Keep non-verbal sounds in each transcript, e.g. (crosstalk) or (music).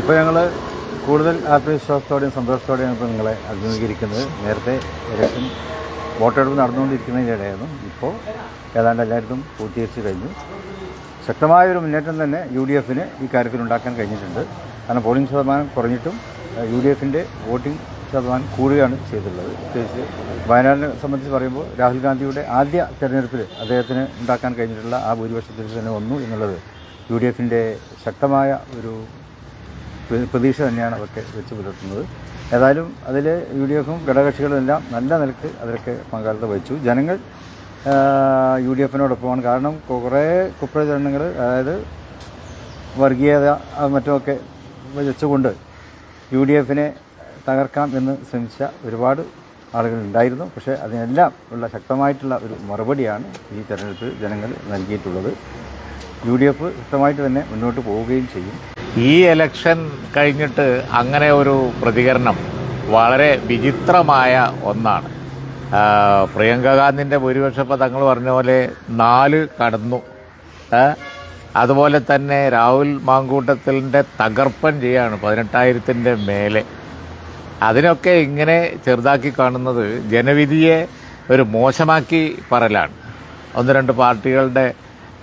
ഇപ്പോൾ ഞങ്ങൾ കൂടുതൽ ആത്മവിശ്വാസത്തോടെയും സന്തോഷത്തോടെയും ഇപ്പോൾ നിങ്ങളെ അഭിമുഖീകരിക്കുന്നത്. നേരത്തെ ഇലക്ഷൻ വോട്ടെടുപ്പ് നടന്നുകൊണ്ടിരിക്കുന്നതിനിടെയായിരുന്നു. ഇപ്പോൾ ഏതാണ്ട് എല്ലായിടത്തും പൂർത്തീകരിച്ച് കഴിഞ്ഞു. ശക്തമായൊരു മുന്നേറ്റം തന്നെ യു ഡി എഫിന് ഈ കാര്യത്തിൽ ഉണ്ടാക്കാൻ കഴിഞ്ഞിട്ടുണ്ട്. കാരണം പോളിംഗ് ശതമാനം കുറഞ്ഞിട്ടും യു ഡി എഫിന്റെ വോട്ടിംഗ് ശതമാനം കൂടുകയാണ് ചെയ്തിട്ടുള്ളത്. പ്രത്യേകിച്ച് വയനാടിനെ സംബന്ധിച്ച് പറയുമ്പോൾ രാഹുൽ ഗാന്ധിയുടെ ആദ്യ തെരഞ്ഞെടുപ്പിൽ അദ്ദേഹത്തിന് ഉണ്ടാക്കാൻ കഴിഞ്ഞിട്ടുള്ള ആ ഭൂരിപക്ഷത്തിൽ തന്നെ വന്നു എന്നുള്ളത് യു ഡി എഫിന്റെ ശക്തമായ ഒരു പ്രതീക്ഷ തന്നെയാണ് അവർക്ക് വെച്ച് പുലർത്തുന്നത്. ഏതായാലും അതിൽ യു ഡി എഫും ഘടകക്ഷികളുമെല്ലാം നല്ല നിലയ്ക്ക് അതിലൊക്കെ പങ്കാളിത്തം വഹിച്ചു. ജനങ്ങൾ യു ഡി എഫിനോടൊപ്പമാണ്. കാരണം കുറേ കുപ്രചരണങ്ങൾ അതായത് വർഗീയത മറ്റുമൊക്കെ വെച്ചുകൊണ്ട് യു ഡി എഫിനെ തകർക്കാം എന്ന് ശ്രമിച്ച ഒരുപാട് ആളുകൾ ഉണ്ടായിരുന്നു പക്ഷേ അതിനെല്ലാം ഉള്ള ശക്തമായിട്ടുള്ള ഒരു മറുപടിയാണ് ഈ തെരഞ്ഞെടുപ്പിൽ ജനങ്ങൾ നൽകിയിട്ടുള്ളത്. യു ഡി എഫ് ശക്തമായിട്ട് തന്നെ മുന്നോട്ട് പോവുകയും ചെയ്യും. ഈ എലക്ഷൻ കഴിഞ്ഞിട്ട് അങ്ങനെ ഒരു പ്രതികരണം വളരെ വിചിത്രമായ ഒന്നാണ്. പ്രിയങ്ക ഗാന്ധിന്റെ ഭൂരിപക്ഷം തങ്ങൾ പറഞ്ഞ പോലെ നാല് കടന്നു. അതുപോലെ തന്നെ രാഹുൽ മാങ്കൂട്ടത്തിന്റെ തകർപ്പൻ ചെയ്യാണ് പതിനെട്ടായിരത്തിന്റെ മേലെ. അതിനൊക്കെ ഇങ്ങനെ ചെറുതാക്കി കാണുന്നത് ജനവിധിയെ ഒരു മോശമാക്കി പറലാണ്. ഒന്ന് രണ്ട് പാർട്ടികളുടെ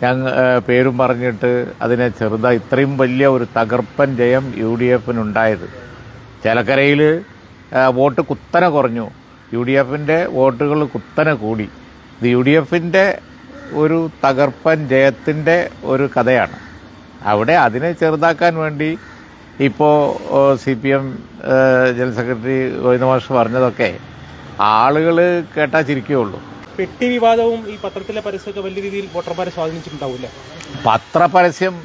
ഞങ്ങ ഏഹ് പേരും പറഞ്ഞിട്ട് അതിനെ ചെറുതാ ഇത്രയും വലിയ ഒരു തകർപ്പൻ ജയം യു ഡി എഫിനുണ്ടായത്. ചേലക്കരയിൽ വോട്ട് കുത്തനെ കുറഞ്ഞു. യു ഡി എഫിന്റെ വോട്ടുകൾ കുത്തനെ കൂടി. ഇത് യു ഡി എഫിന്റെ ഒരു തകർപ്പൻ ജയത്തിന്റെ ഒരു കഥയാണ്. അവിടെ അതിനെ ചെറുതാക്കാൻ വേണ്ടി ഇപ്പോൾ C P M general secretary Govindamash പറഞ്ഞതൊക്കെ ആളുകൾ കേട്ടാ ചിരിക്കുകയുള്ളൂ. പെട്ടി വിവാദവും ഈ പത്രത്തിലെ പരസ്യമൊക്കെ വലിയ രീതിയിൽ വോട്ടർമാരെ സ്വാധീനിച്ചിട്ടുണ്ടാവില്ല? പത്രപരസ്യം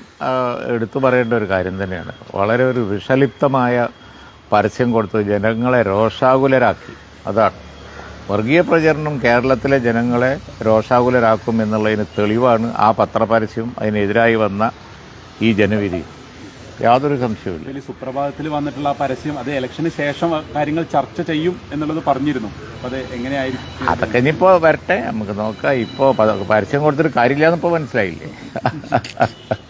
എടുത്തു പറയേണ്ട ഒരു കാര്യം തന്നെയാണ്. വളരെ ഒരു വിഷലിപ്തമായ പരസ്യം കൊടുത്ത് ജനങ്ങളെ രോഷാകുലരാക്കി. അതാണ്. വർഗീയ പ്രചരണം കേരളത്തിലെ ജനങ്ങളെ രോഷാകുലരാക്കും എന്നുള്ളതിന് തെളിവാണ് ആ പത്രപരസ്യം അതിനെതിരായി വന്ന ഈ ജനവിധി. യാതൊരു ഇതിൽ സുപ്രഭാതത്തിൽ വന്നിട്ടുള്ള ആ പരസ്യം അത് ഇലക്ഷന് ശേഷം കാര്യങ്ങൾ ചർച്ച ചെയ്യും എന്നുള്ളത് പറഞ്ഞിരുന്നു. അത് എങ്ങനെയായിരിക്കും? അതൊക്കെ ഇനിയിപ്പോൾ വരട്ടെ. നമുക്ക് നോക്കാം. ഇപ്പോ പരസ്യം കൊടുത്തിട്ട് കാര്യമില്ല എന്നിപ്പോൾ മനസ്സിലായില്ലേ? (laughs)